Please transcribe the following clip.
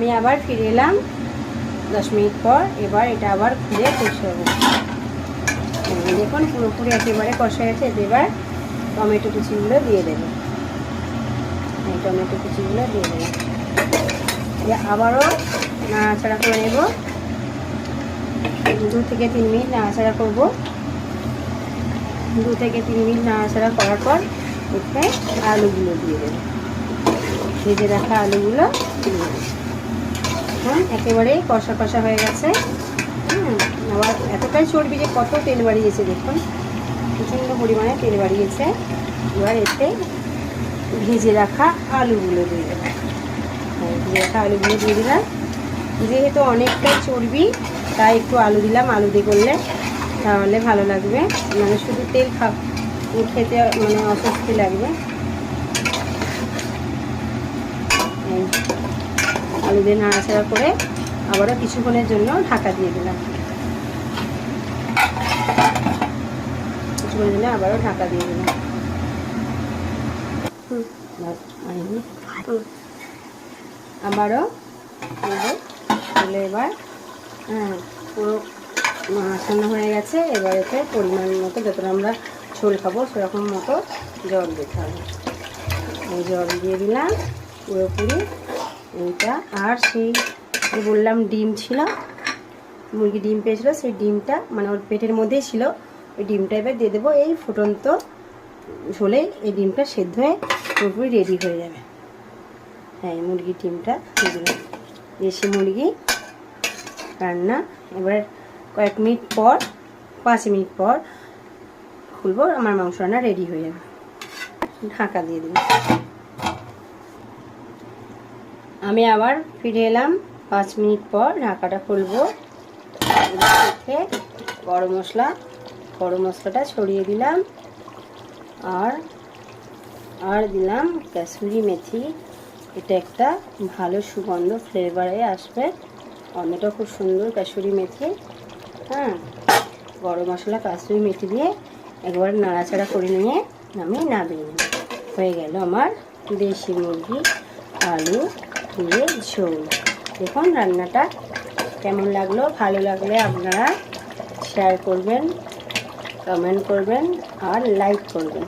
আমি আবার ফিরে এলাম দশ মিনিট পর। এবার এটা আবার খুলে কষাবো এই দেখুন, পুরোপুরি একেবারে কষা গেছে। এবার টমেটো কুচিগুলো দিয়ে দেবো। এই টমেটো কুচিগুলো দিয়ে দেবো। দিয়ে আবারও নাড়াচাড়া করে নেব। দু থেকে তিন মিনিট নাড়াচাড়া করব। দু থেকে তিন মিনিট নাড়াচাড়া করার পর এতে আলুগুলো দিয়ে দেবো। ভেজে রাখা আলুগুলো দিয়ে দেবো। এখন একেবারে কষা কষা হয়ে গেছে। আবার এতটাই চর্বি যে কত তেল বাড়িয়েছে দেখুন। প্রচণ্ড পরিমাণে তেল বাড়িয়েছে। এবার এতে ভেজে রাখা আলুগুলো দিয়ে দেবো। হ্যাঁ, ভেজে রাখা আলুগুলো দিয়ে দিলাম। যেহেতু অনেকটাই চর্বি তাই একটু আলু দিলাম। আলু দিয়ে করলে তাহলে ভালো লাগবে। মানে শুধু তেল খা খেতে মানে অস্বস্তি লাগবে। আলু দিয়ে নাড়াচাড়া করে আবারও কিছুক্ষণের জন্য ঢাকা দিয়ে দিলাম। কিছুক্ষণের জন্য আবারও ঢাকা দিয়ে দিলাম। আবারও। তুলে এবার হ্যাঁ পুরো মাখানো হয়ে গেছে। এবার এতে পরিমাণ মতো যতটা আমরা ঝোল খাব সেরকম মতো জল দিতে হবে। জল দিয়ে দিলাম পুরোপুরি। এইটা। আর সেই বললাম ডিম ছিল, মুরগি ডিম পেয়েছিল, সেই ডিমটা মানে ওর পেটের মধ্যেই ছিল, ওই ডিমটা এবার দিয়ে দেবো। এই ফুটন্ত ঝোলে এই ডিমটা সেদ্ধ হয়ে পুরোপুরি রেডি হয়ে যাবে। হ্যাঁ এই মুরগির ডিমটা দেশি মুরগি রান্না। এবার কয়েক মিনিট পর, পাঁচ মিনিট পর খুলবো, আমার মাংস রান্না রেডি হয়ে যাবে। ঢাকা দিয়ে দিলাম। আমি আবার ফিরে এলাম পাঁচ মিনিট পর ঢাকাটা খুলবো। গরম মশলা, গরম মশলাটা ছড়িয়ে দিলাম। আর আর দিলাম কাসুরি মেথি। এটা একটা ভালো সুগন্ধ ফ্লেভারে আসবে। গন্ধটা খুব সুন্দর কাসুরি মেথি। হ্যাঁ গরম মশলা, কাসুরি মেথি দিয়ে একবার নাড়াচাড়া করে নিয়ে আমি নামিয়ে হয়ে গেল আমার দেশি মুরগি, আলু দিয়ে ঝোল। দেখুন রান্নাটা কেমন লাগল, ভালো লাগলে আপনারা শেয়ার করবেন কমেন্ট করবেন আর লাইক করবেন।